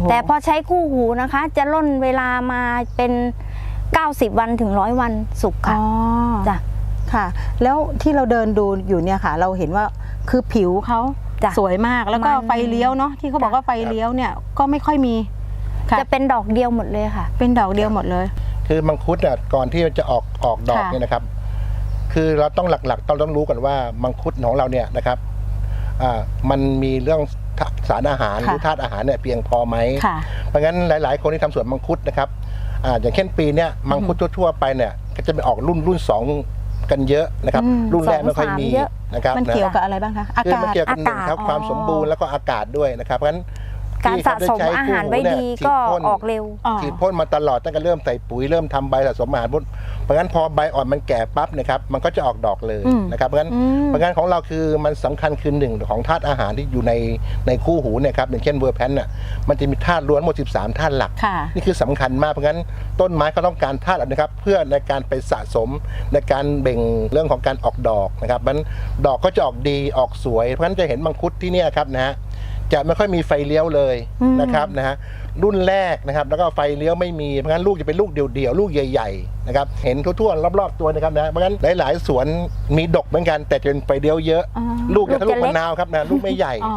โหแต่พอใช้คู่หูนะคะ จะล่นเวลามาเป็น 90 วันถึงร้อยวันสุกอ๋ค่ะอจ้ะค่ะ แล้วที่เราเดินดูอยู่เนี่ยค่ะ เราเห็นว่าคือผิวเขาจ้ะสวยมากแล้วก็มันไฟเลี้ยวเนาะที่เขาบอกว่าไฟเลี้ยวเนี่ยก็ไม่ค่อยมีค่ะจะเป็นดอกเดียวหมดเลยค่ะ เป็นดอกเดียวหมดเลย คือมังคุดเนี่ยก่อนที่จะออกออกดอกค่ะเนี่ยนะครับ คือเราต้องหลักๆต้องต้องรู้กันว่ามังคุดของเราเนี่ยนะครับอ่ามันมีเรื่อง สารอาหารหรือธาตุอาหารเนี่ยเพียงพอไหมค่ะเพราะงั้นหลาย ๆ คนที่ทำสวนมังคุดนะครับอ่าอย่างเช่นปีเนี้ยมังคุดทั่วๆไปเนี่ยก็จะเป็นออกรุ่นรุ่นสองกันเยอะนะครับอืมรุ่นแรกไม่ค่อยสองสามมีเยอะนะครับมันนะเกี่ยวกับอะไรบ้างคะอาคือมันกาศเกี่ยวกับหนึ่งครับอากาศความสมบูรณ์แล้วก็อากาศด้วยนะครับเพราะฉะนั้น การที่สะเขสมใช้อาหารไว้คู่ดีเนี่ยก็ฉีพ่นออกเร็วอ๋อฉีดพ่นมาตลอดตั้งแต่เริ่มใส่ปุ๋ยเริ่มทำใบสะสมอาหารพุ่นเพราะงั้นพอใบอ่อนมันแก่ปั๊บเนะครับมันก็จะออกดอกเลยอืมนะครับเพราะงั้นอืมเพราะงั้นของเราคือมันสำคัญคือหนึ่งของธาตุอาหารที่อยู่ในในคู่หูเนี่ยครับอย่างเช่นเวอร์แพนน่ะมันจะมีธาตุล้วนหมด 13ธาตุหลักค่ะนี่คือสำคัญมากเพราะงั้นต้นไม้ก็ต้องการธาตุเหล่านี้ครับเพื่อในการไปสะสมในการเบ่งเรื่องของการออกดอกนะครับมันดอกก็จะออกดีออกสวยเพราะฉะนั้นจะเห็นมังคุดที่เนี่ยครับนะฮะ จะไม่ค่อยมีไฟเลี้ยวเลยอืมนะครับนะฮะรุ่นแรกนะครับ แล้วก็ไฟเลี้ยวไม่มีเพราะงั้นลูกจะเป็นลูกเดี่ยวๆลูกใหญ่ๆนะครับเห็นทั่วๆรอบๆตัวนะครับนะเพราะงั้นหลายๆสวนมีดกเหมือนกันแต่จะเป็นไฟเลี้ยวเยอะอ๋อลูกจะทะลุลูกจะเล็มะกนาวครับนะลูกไม่ใหญ่อ๋อ